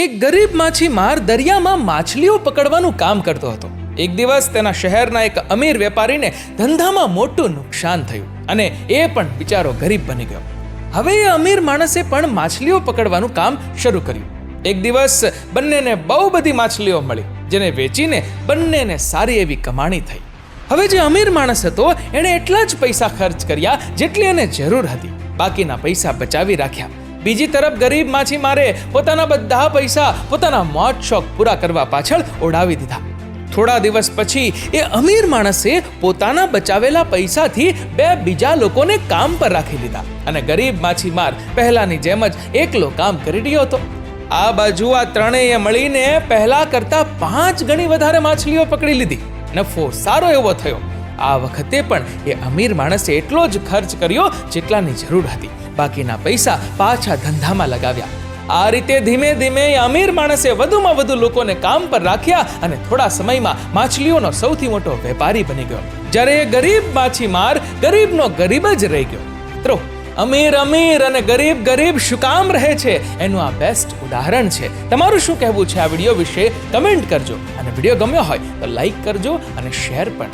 એક ગરીબ માછીમાર દરિયામાં માછલીઓ પકડવાનું કામ કરતો હતો. એક દિવસ તેના શહેરના એક અમીર વેપારીને ધંધામાં મોટું નુકસાન થયું અને એ પણ બિચારો ગરીબ બની ગયો. હવે એ અમીર માણસે પણ માછલીઓ પકડવાનું કામ શરૂ કર્યું. એક દિવસ બંનેને બહુ બધી માછલીઓ મળી, જેને વેચીને બંનેને સારી એવી કમાણી થઈ. હવે જે અમીર માણસ હતો, એણે એટલા જ પૈસા ખર્ચ કર્યા જેટલી એને જરૂર હતી. બાકીના પૈસા બચાવી રાખ્યા. બીજી તરફ ગરીબ માછીમારે પોતાના બધા પૈસા પોતાના મોજ શોખ પૂરા કરવા પાછળ ઓઢાવી દીધા. થોડા દિવસ પછી એ અમીર માણસે પોતાના બચાવેલા પૈસાથી બે બીજા લોકોને કામ પર રાખી લીધા અને ગરીબ માછીમાર પહેલાની જેમ જ એકલો કામ કરી રહ્યો હતો. આ બાજુ આ ત્રણેય મળીને પહેલા કરતા પાંચ ગણી વધારે માછલીઓ પકડી લીધી. નફો સારો એવો થયો. આ વખતે પણ એ અમીર માણસે એટલો જ ખર્ચ કર્યો જેટલાની જરૂર હતી. બાકીના પૈસા પાછા ધંધામાં લગાવ્યા. આ રીતે ધીમે ધીમે અમીર માણસે વધુમાં વધુ લોકોને કામ પર રાખ્યા અને થોડા સમયમાં માછલીઓનો સૌથી મોટો વેપારી બની ગયો. જ્યારે ગરીબ માછીમાર ગરીબનો ગરીબ જ રહી ગયો. મિત્રો, અમીર અમીર અને ગરીબ ગરીબ શું કામ રહે છે? એનું આ બેસ્ટ ઉદાહરણ છે. તમારું શું કહેવું છે આ વીડિયો વિશે? કમેન્ટ કરજો. અને વીડિયો ગમ્યો હોય તો લાઈક કરજો અને શેર પણ.